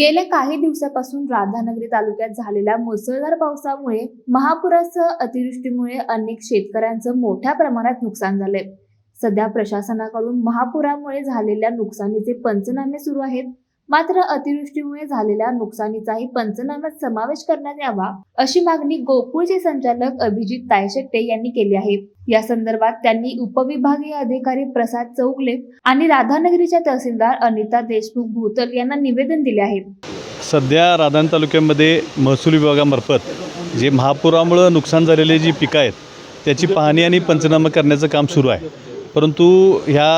गेल्या काही दिवसापासून राधानगरी तालुक्यात झालेल्या मुसळधार पावसामुळे महापुरासह अतिवृष्टीमुळे अनेक शेतकऱ्यांचं मोठ्या प्रमाणात नुकसान झालंय. सध्या प्रशासनाकडून महापुरामुळे झालेल्या नुकसानीचे पंचनामे सुरू आहेत. मात्र अतिवृष्टीमुळे झालेल्या नुकसानीचाही पंचनाम्यात समावेश करण्यात यावा अशी मागणी गोकुळचे संचालक अभिजित तायशेट्टे यांनी केली आहे. या संदर्भात त्यांनी उपविभागीय अधिकारी प्रसाद चौगले आणि राधानगरीच्या तहसीलदार अनिता देशमुख भूतल यांना निवेदन दिले आहे. सध्या राधान तालुक्यामध्ये महसूल विभागामार्फत जे महापुरामुळं नुकसान झालेले जी पिकं आहेत त्याची पाहणी आणि पंचनामा करण्याचं काम सुरू आहे. परंतु ह्या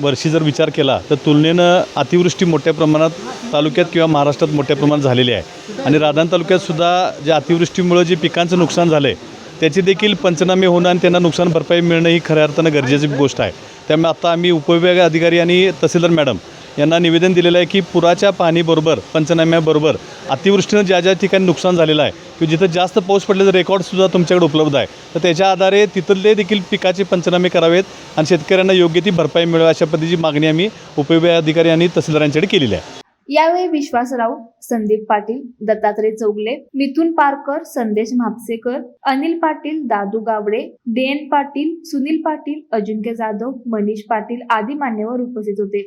वर्षी जर विचार केला तर तुलनेनं अतिवृष्टी मोठ्या प्रमाणात तालुक्यात किंवा महाराष्ट्रात मोठ्या प्रमाणात झालेली आहे. आणि राधान तालुक्यातसुद्धा ज्या अतिवृष्टीमुळं जे पिकांचं नुकसान झालं आहे त्याचे देखील पंचनामे होणं आणि त्यांना नुकसान भरपाई मिळणं ही खऱ्या अर्थानं गरजेची गोष्ट आहे. त्यामुळे आता आम्ही उपविभाग अधिकारी आणि तहसीलदार मॅडम यांना निवेदन दिलेलं आहे की पुराच्या पाणीबरोबर पंचनाम्याबरोबर अतिवृष्टीनं ज्या ज्या ठिकाणी नुकसान झालेलं आहे किंवा जिथं जास्त पाऊस पडल्याचं रेकॉर्डसुद्धा तुमच्याकडे उपलब्ध आहे. तर त्याच्या आधारे तिथले देखील पिकाचे पंचनामे करावेत आणि शेतकऱ्यांना योग्य ती भरपाई मिळावी अशा पद्धतीची मागणी आम्ही उपविभाग अधिकारी आणि तहसीलदारांच्याकडे केलेली आहे. यावेळी विश्वासराव संदीप पाटील दत्तात्रय चौगले मिथुन पारकर संदेश म्हापसेकर अनिल पाटील दादू गावडे देन पाटील सुनील पाटील अजिंक्य जाधव मनीष पाटील आदी मान्यवर उपस्थित होते.